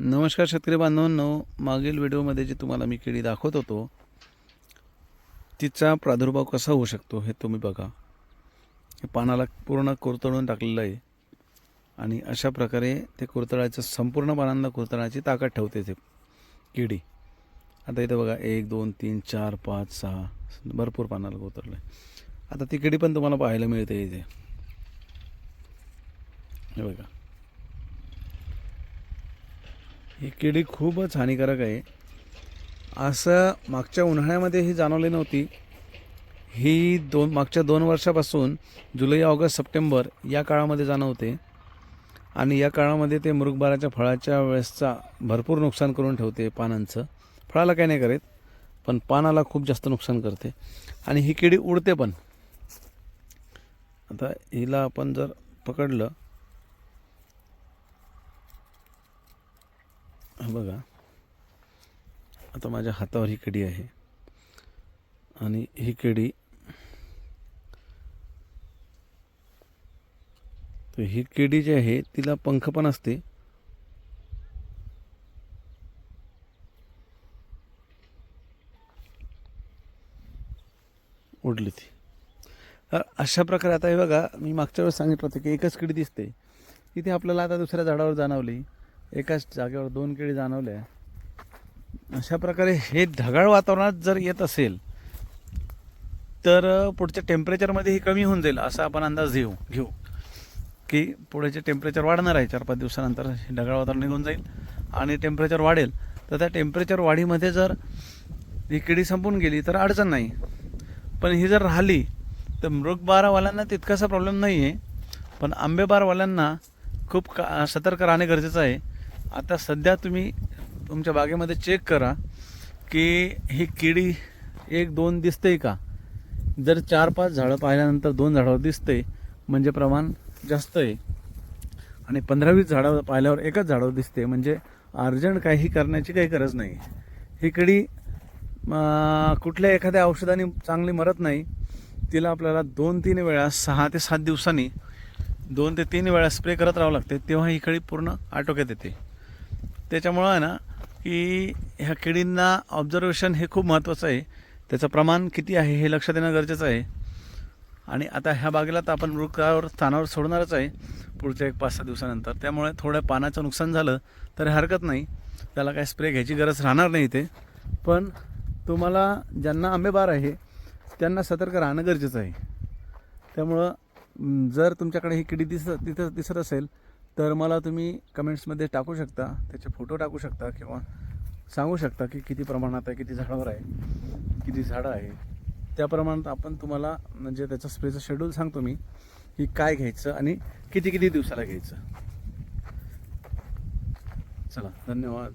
नमस्कार शेतकरी बांधवांनो. मागील व्हिडिओमध्ये जी तुम्हाला मी किडी दाखवत होतो तिचा प्रादुर्भाव कसा होऊ शकतो हे तुम्ही बघा. हे पानाला पूर्ण कुरतडून टाकलेलं आहे आणि अशा प्रकारे ते कुरतडायचं संपूर्ण पानांना कुरतडायची ताकद ठेवते ते किडी. आता इथं बघा एक दोन तीन चार पाच सहा भरपूर पानाला कुरतडलं आहे आता ती किडी पण तुम्हाला पाहायला मिळते इथे. हे बघा. ही किडी खूपच हानिकारक आहे. असं मागच्या उन्हाळ्यामध्ये ही जाणवली नव्हती. ही दोन मागच्या दोन वर्षापासून जुलै ऑगस्ट सप्टेंबर या काळामध्ये जाणवते. आणि या काळामध्ये ते मृगबाराच्या फळाच्या वेळेसचा भरपूर नुकसान करून ठेवते पानांचं. फळाला काही नाही करत पण पानाला खूप जास्त नुकसान करते. आणि ही किडी उडते पण. आता हिला आपण जर पकडलं बघा. आता माझ्या हातावर ही किडी आहे. आणि ही केडी तर ही केडी जी आहे तिला पंख पण असते. उडली ती. तर अशा प्रकारे आता हे बघा मी मागच्या वेळेस सांगितलं होतं की एकच किडी दिसते. तिथे आपल्याला आता दुसऱ्या झाडावर जाणवली. एकाच जागेवर दोन केळी जाणवल्या. अशा प्रकारे हे ढगाळ वातावरणात जर येत असेल तर पुढच्या टेम्परेचरमध्ये ही कमी होऊन जाईल असा आपण अंदाज घेऊ घेऊ. की पुढेचे टेम्परेचर वाढणार आहे चार पाच दिवसानंतर हे ढगाळ वातावरण निघून जाईल आणि टेम्परेचर वाढेल. तर त्या टेम्परेचर वाढीमध्ये जर ही किडी संपून गेली तर अडचण नाही. पण ही जर राहिली तर मृगबारावाल्यांना तितकासा प्रॉब्लेम नाही आहे पण आंबेबारवाल्यांना खूप का सतर्क राहणे गरजेचं आहे. आता सध्या तुम्ही तुमच्या बागेमध्ये चेक करा की ही किडी एक दोन दिसते का? जर चार पाच झाडं पाहिल्यानंतर दोन झाडावर दिसते म्हणजे प्रमाण जास्त आहे. आणि पंधरा वीस झाडावर पाहिल्यावर एकच झाडावर दिसते म्हणजे अर्जंट काही करण्याची काही गरज नाही. ही किडी कुठल्या एखाद्या औषधाने चांगली मरत नाही. तिला आपल्याला दोन तीन वेळा सहा ते सात दिवसांनी दोन ते तीन वेळा स्प्रे करत राहावं लागते तेव्हा ही कळी पूर्ण आटोक्यात येते. त्याच्यामुळं आहे ना की ह्या किडींना ऑब्झर्वेशन हे खूप महत्त्वाचं आहे. त्याचं प्रमाण किती आहे हे लक्षात येणं गरजेचं आहे. आणि आता ह्या बागेला तर आपण वृक्षावर स्थानावर सोडणारच आहे पुढच्या एक पाच सहा दिवसानंतर. त्यामुळे थोडं पानाचं नुकसान झालं तर हरकत नाही. त्याला काय स्प्रे घ्यायची गरज राहणार नाही इथे. पण तुम्हाला ज्यांना आंबेबार आहे त्यांना सतर्क राहणं गरजेचं आहे. त्यामुळं जर तुमच्याकडे ही किडी दिसत तिथं दिसत असेल तर मला तुम्ही कमेंट्समध्ये टाकू शकता त्याचे फोटो टाकू शकता किंवा सांगू शकता की किती प्रमाणात आहे किती झाडावर आहे किती झाडं आहे. त्या प्रमाणात आपण तुम्हाला म्हणजे त्याचं स्प्रेचं शेड्यूल सांगतो मी की काय घ्यायचं आणि किती किती दिवसाला घ्यायचं. चला धन्यवाद.